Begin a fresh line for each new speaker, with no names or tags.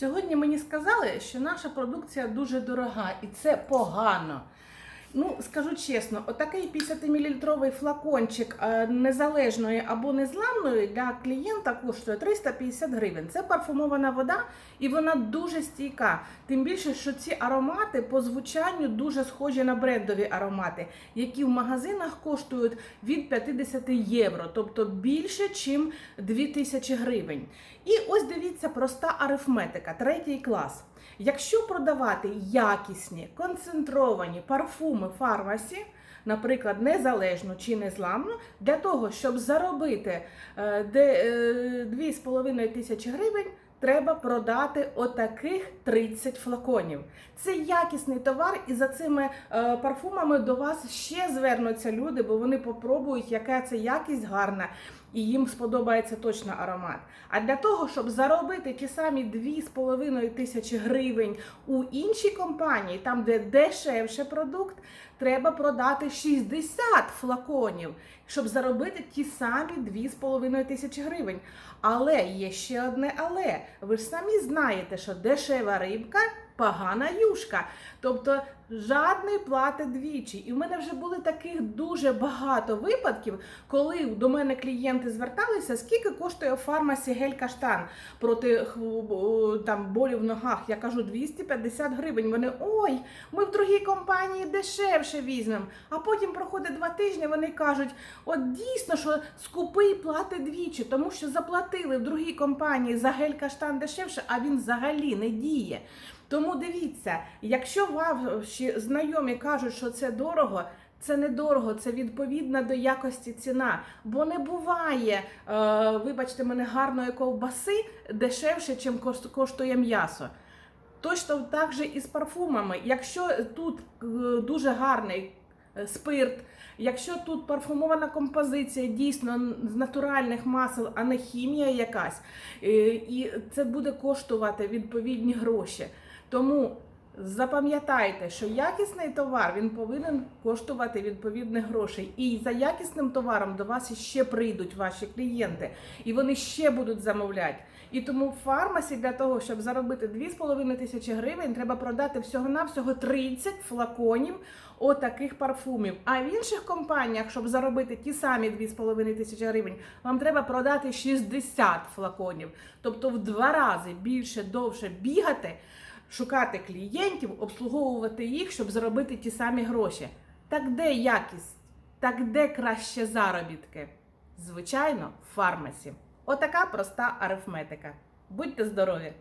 Сьогодні мені сказали, що наша продукція дуже дорога і це погано. Ну, скажу чесно, отакий 50-мл флакончик е, незалежної або незламної для клієнта коштує 350 гривень. Це парфумована вода, і вона дуже стійка. Тим більше, що ці аромати по звучанню дуже схожі на брендові аромати, які в магазинах коштують від 50 євро, тобто більше, ніж 2000 гривень. І ось дивіться проста арифметика, третій клас. Якщо продавати якісні, концентровані парфуми фармасі, наприклад, незалежно чи незламно, для того, щоб заробити е, де, е, 2,5 тисячі гривень, треба продати отаких 30 флаконів. Це якісний товар, і за цими е, парфумами до вас ще звернуться люди, бо вони попробують, яка це якість гарна, і їм сподобається точно аромат. А для того, щоб заробити ті самі 2,5 тисячі гривень у іншій компанії, там де дешевше продукт, треба продати 60 флаконів, щоб заробити ті самі 2,5 тисячі гривень. Але є ще одне але. Ви ж самі знаєте, що дешева рибка погана юшка. Тобто жадний платить двічі. І в мене вже були таких дуже багато випадків, коли до мене клієнти зверталися, скільки коштує у фармасі гель каштан проти там болю в ногах. Я кажу 250 гривень. Вони ой, ми в другій компанії дешевше візьмемо. А потім проходить два тижні. Вони кажуть: от дійсно, що скупий платить двічі, тому що заплатили в другій компанії за гель каштан дешевше, а він взагалі не діє. Тому дивіться, якщо ваші знайомі кажуть, що це дорого. Це недорого, це відповідна до якості ціна. Бо не буває, е, вибачте мене, гарної ковбаси дешевше, ніж коштує м'ясо. Точно так же і з парфумами. Якщо тут е, дуже гарний е, спирт, якщо тут парфумована композиція дійсно з натуральних масел, а не хімія якась, і це буде коштувати відповідні гроші. Тому запам'ятайте, що якісний товар він повинен коштувати відповідних грошей. І за якісним товаром до вас ще прийдуть ваші клієнти, і вони ще будуть замовляти. І тому фармасі для того, щоб заробити 2,5 тисячі гривень, треба продати всього-навсього 30 флаконів отаких парфумів. А в інших компаніях, щоб заробити ті самі 2,5 тисячі гривень, вам треба продати 60 флаконів. Тобто в два рази більше довше бігати, шукати клієнтів, обслуговувати їх, щоб заробити ті самі гроші. Так де якість? Так де краще заробітки? Звичайно, в фармасі. Отака проста арифметика. Будьте здорові!